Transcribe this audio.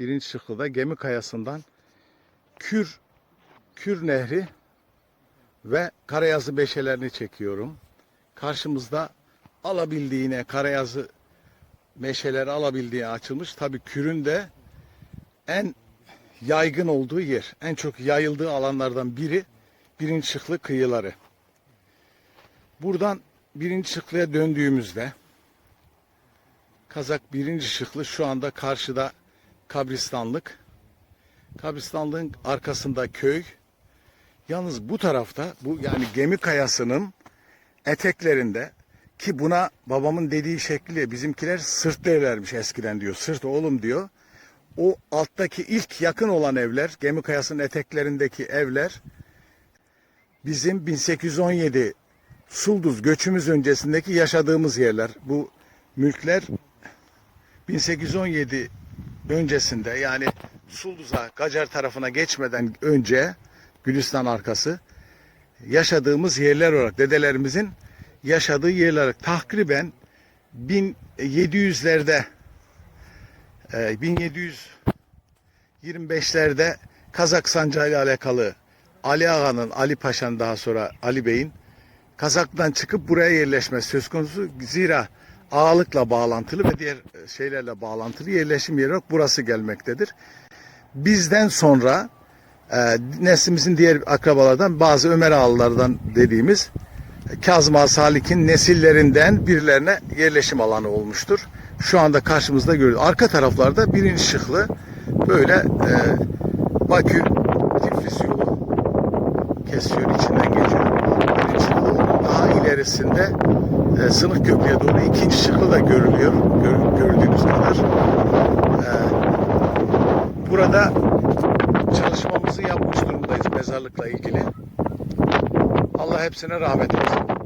Birinci Şıklı'da Gemi Kayası'ndan Kür Kür Nehri ve Karayazı meşelerini çekiyorum. Karşımızda alabildiğine Karayazı meşeleri alabildiğine açılmış. Tabii Kür'ün de en yaygın olduğu yer, en çok yayıldığı alanlardan biri Birinci Şıklı kıyıları. Buradan Birinci Şıklı'ya döndüğümüzde Kazak birinci şıklı şu anda karşıda kabristanlık. Kabristanlığın arkasında köy. Yalnız bu tarafta bu yani gemi kayasının eteklerinde ki buna babamın dediği şekliyle bizimkiler sırt derlermiş eskiden diyor. Sırt oğlum diyor. O alttaki ilk yakın olan evler, gemi kayasının eteklerindeki evler bizim 1817 Sulduz göçümüz öncesindeki yaşadığımız yerler. Bu mülkler 1817 öncesinde yani Sulduz'a Gacar tarafına geçmeden önce Gülistan arkası yaşadığımız yerler olarak dedelerimizin yaşadığı yerler olarak takriben 1700'lerde e, 1725'lerde Kazak sancağı ile alakalı Ali Ağa'nın, Ali Paşa'nın daha sonra Ali Bey'in Kazak'tan çıkıp buraya yerleşmesi söz konusu. Zira ağalıkla bağlantılı ve diğer şeylerle bağlantılı yerleşim yeri olarak burası gelmektedir. Bizden sonra e, neslimizin diğer akrabalardan bazı Ömer ağalardan dediğimiz Kazım Ağa Salik'in nesillerinden birilerine yerleşim alanı olmuştur. Şu anda karşımızda görüyoruz. Arka taraflarda birinci şıklı böyle e, Bakü Tiflis yolu kesiyor, içinden geçiyor. Birinci şıklı onun daha ilerisinde e, Sınıf Köprü'ye doğru ikinci şıklı da görülüyor. Gör- gördüğünüz kadar. E, burada çalışmamızı yapmış durumdayız mezarlıkla ilgili. Allah hepsine rahmet eylesin.